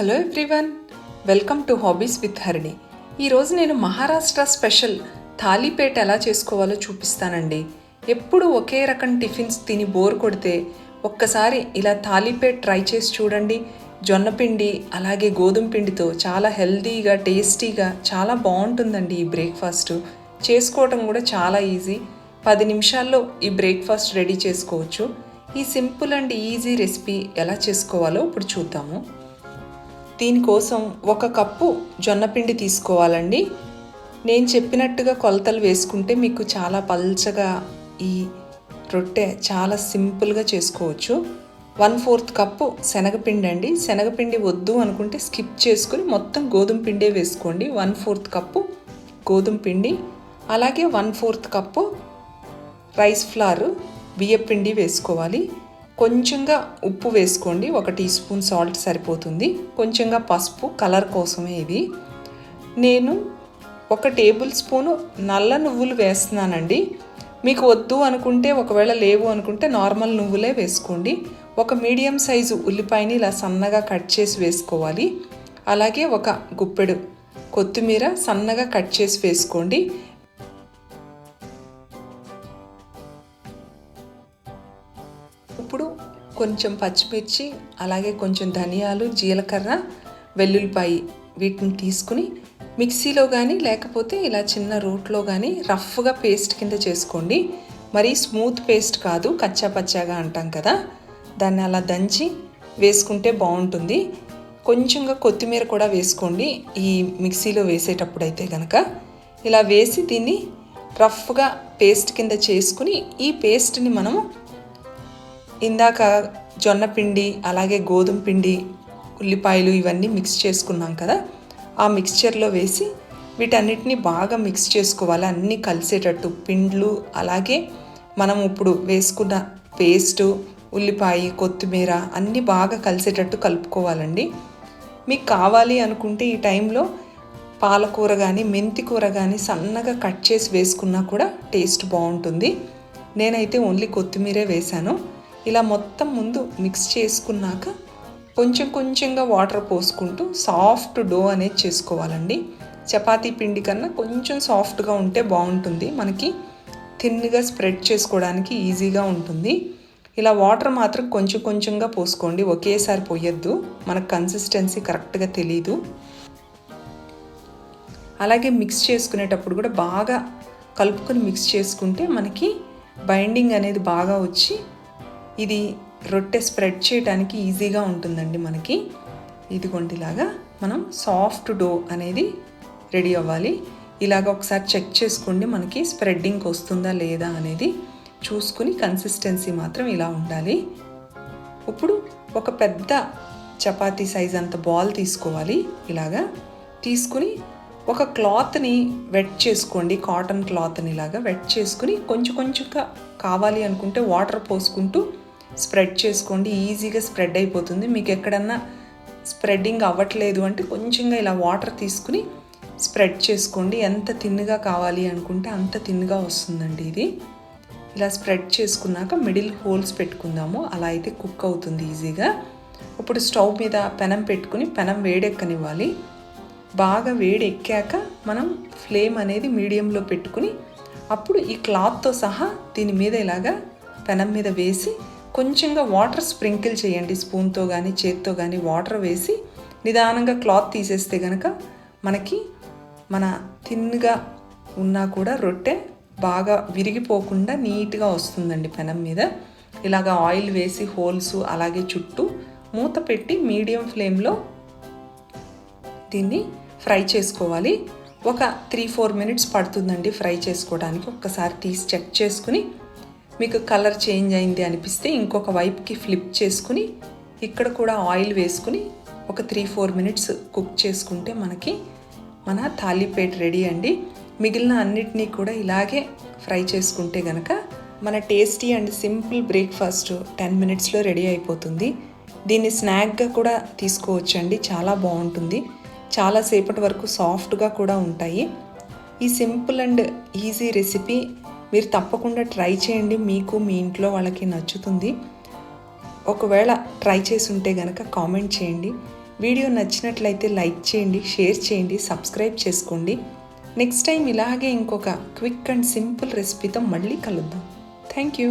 Hello everyone welcome to hobbies with Harini ఈరోజు నేను Maharashtra special థాలీపేట ఎలా చేసుకోవాలో చూపిస్తానండి. ఎప్పుడు ఒకే రకం టిఫిన్స్ తిని బోర్ కొడితే ఒక్కసారి ఇలా థాలీపేట ట్రై చేసి చూడండి. జొన్నపిండి అలాగే గోధుమ పిండితో చాలా హెల్తీగా టేస్టీగా చాలా బాగుంటుందండి ఈ బ్రేక్ఫాస్ట్. చేసుకోవటం కూడా చాలా ఈజీ. పది నిమిషాల్లో ఈ బ్రేక్ఫాస్ట్ రెడీ చేసుకోవచ్చు. ఈ సింపుల్ అండ్ ఈజీ రెసిపీ ఎలా చేసుకోవాలో ఇప్పుడు చూద్దాము. దీనికోసం ఒక కప్పు జొన్నపిండి తీసుకోవాలండి. నేను చెప్పినట్టుగా కొలతలు వేసుకుంటే మీకు చాలా పల్చగా ఈ రొట్టె చాలా సింపుల్గా చేసుకోవచ్చు. వన్ ఫోర్త్ కప్పు శనగపిండి అండి శనగపిండి వద్దు అనుకుంటే స్కిప్ చేసుకుని మొత్తం గోధుమ పిండే వేసుకోండి. వన్ ఫోర్త్ కప్పు గోధుమ పిండి. అలాగే one fourth cup rice flour బియ్యపిండి వేసుకోవాలి. కొంచెంగా ఉప్పు వేసుకోండి. ఒక టీ స్పూన్ సాల్ట్ సరిపోతుంది. కొంచెంగా పసుపు కలర్ కోసమే ఇది నేను ఒక టేబుల్ స్పూను నల్ల నువ్వులు వేస్తున్నానండి. మీకు వద్దు అనుకుంటే ఒకవేళ లేవు అనుకుంటే నార్మల్ నువ్వులే వేసుకోండి. ఒక మీడియం సైజు ఉల్లిపాయని ఇలా సన్నగా కట్ చేసి వేసుకోవాలి. అలాగే ఒక గుప్పెడు కొత్తిమీర సన్నగా కట్ చేసి వేసుకోండి. కొంచెం పచ్చిమిర్చి అలాగే కొంచెం ధనియాలు జీలకర్ర వెల్లుల్లిపాయి వీటిని తీసుకుని మిక్సీలో కానీ లేకపోతే ఇలా చిన్న రూట్లో కానీ రఫ్గా పేస్ట్ కింద చేసుకోండి. మరీ స్మూత్ పేస్ట్ కాదు కచ్చా పచ్చాగా అంటాం కదా. దాన్ని అలా దంచి వేసుకుంటే బాగుంటుంది. కొంచెంగా కొత్తిమీర కూడా వేసుకోండి ఈ మిక్సీలో వేసేటప్పుడు అయితే కనుక ఇలా వేసి దీన్ని రఫ్గా పేస్ట్ కింద చేసుకుని ఈ పేస్ట్ని మనము ఇందాక జొన్న పిండి అలాగే గోధుమ పిండి ఉల్లిపాయలు ఇవన్నీ మిక్స్ చేసుకున్నాం కదా. ఆ మిక్స్చర్లో వేసి వీటన్నిటిని బాగా మిక్స్ చేసుకోవాలి. అన్నీ కలిసేటట్టు పిండ్లు అలాగే మనం ఇప్పుడు వేసుకున్న పేస్టు ఉల్లిపాయ కొత్తిమీర అన్నీ బాగా కలిసేటట్టు కలుపుకోవాలండి. మీకు కావాలి అనుకుంటే ఈ టైంలో పాలకూర కానీ మెంతి కూర కానీ సన్నగా కట్ చేసి వేసుకున్నా కూడా టేస్ట్ బాగుంటుంది. నేనైతే ఓన్లీ కొత్తిమీరే వేశాను. ఇలా మొత్తం ముందు మిక్స్ చేసుకున్నాక కొంచెం కొంచెంగా వాటర్ పోసుకుంటూ సాఫ్ట్ డో అనేది చేసుకోవాలండి. చపాతీ పిండి కన్నా కొంచెం సాఫ్ట్గా ఉంటే బాగుంటుంది. మనకి థిన్గా స్ప్రెడ్ చేసుకోవడానికి ఈజీగా ఉంటుంది. ఇలా వాటర్ మాత్రం కొంచెం కొంచెంగా పోసుకోండి. ఒకేసారి పోయొద్దు. మనకు కన్సిస్టెన్సీ కరెక్ట్గా తెలీదు. అలాగే మిక్స్ చేసుకునేటప్పుడు కూడా బాగా కలుపుకొని మిక్స్ చేసుకుంటే మనకి బైండింగ్ అనేది బాగా వచ్చి ఇది రొట్టె స్ప్రెడ్ చేయడానికి ఈజీగా ఉంటుందండి మనకి. ఇదిగోండి ఇలాగా మనం సాఫ్ట్ డో అనేది రెడీ అవ్వాలి. ఇలాగ ఒకసారి చెక్ చేసుకోండి మనకి స్ప్రెడ్డింగ్కి వస్తుందా లేదా అనేది. చూసుకుని కన్సిస్టెన్సీ మాత్రం ఇలా ఉండాలి. ఇప్పుడు ఒక పెద్ద చపాతీ సైజ్ అంత బాల్ తీసుకోవాలి. ఇలాగా తీసుకుని ఒక క్లాత్ని వెట్ చేసుకోండి. కాటన్ క్లాత్ని ఇలాగా వెట్ చేసుకుని కొంచెం కొంచెంగా కావాలి అనుకుంటే వాటర్ పోసుకుంటూ స్ప్రెడ్ చేసుకోండి ఈజీగా స్ప్రెడ్ అయిపోతుంది. మీకు ఎక్కడన్నా స్ప్రెడ్డింగ్ అవ్వట్లేదు అంటే కొంచెంగా ఇలా వాటర్ తీసుకుని స్ప్రెడ్ చేసుకోండి. ఎంత తిన్నుగా కావాలి అనుకుంటే అంత తిన్నుగా వస్తుందండి ఇది. ఇలా స్ప్రెడ్ చేసుకున్నాక మిడిల్ హోల్స్ పెట్టుకుందాము. అలా అయితే కుక్ అవుతుంది ఈజీగా. ఇప్పుడు స్టవ్ మీద పెనం పెట్టుకుని పెనం వేడెక్కనివ్వాలి. బాగా వేడి ఎక్కాక మనం ఫ్లేమ్ అనేది మీడియంలో పెట్టుకుని అప్పుడు ఈ క్లాత్తో సహా దీని మీద ఇలాగా పెనం మీద వేసి కొంచెంగా వాటర్ స్ప్రింకిల్ చేయండి స్పూన్తో కానీ చేత్తో కానీ వాటర్ వేసి నిదానంగా క్లాత్ తీసేస్తే కనుక మనకి మన థిన్గా ఉన్నా కూడా రొట్టె బాగా విరిగిపోకుండా నీట్గా వస్తుందండి పెనం మీద. ఇలాగ ఆయిల్ వేసి హోల్స్ అలాగే చుట్టూ మూత పెట్టి మీడియం ఫ్లేమ్లో దీన్ని ఫ్రై చేసుకోవాలి. ఒక త్రీ ఫోర్ మినిట్స్ పడుతుందండి ఫ్రై చేసుకోవడానికి. ఒక్కసారి తీసి చెక్ చేసుకుని మీకు కలర్ చేంజ్ అయింది అనిపిస్తే ఇంకొక వైపుకి ఫ్లిప్ చేసుకుని ఇక్కడ కూడా ఆయిల్ వేసుకుని ఒక త్రీ ఫోర్ మినిట్స్ కుక్ చేసుకుంటే మనకి మన థాలిపేట రెడీ అండి. మిగిలిన అన్నిటినీ కూడా ఇలాగే ఫ్రై చేసుకుంటే గనక మన tasty and simple breakfast ten మినిట్స్లో రెడీ అయిపోతుంది. దీన్ని స్నాక్గా కూడా తీసుకోవచ్చండి చాలా బాగుంటుంది. చాలాసేపటి వరకు సాఫ్ట్గా కూడా ఉంటాయి. ఈ సింపుల్ అండ్ ఈజీ రెసిపీ మీరు తప్పకుండా ట్రై చేయండి. మీకు మీ ఇంట్లో వాళ్ళకి నచ్చుతుంది. ఒకవేళ ట్రై చేసి ఉంటే కనుక కామెంట్ చేయండి. వీడియో నచ్చినట్లయితే లైక్ చేయండి షేర్ చేయండి సబ్స్క్రైబ్ చేసుకోండి. నెక్స్ట్ టైం ఇలాగే ఇంకొక క్విక్ అండ్ సింపుల్ రెసిపీతో మళ్ళీ కలుద్దాం. Thank you.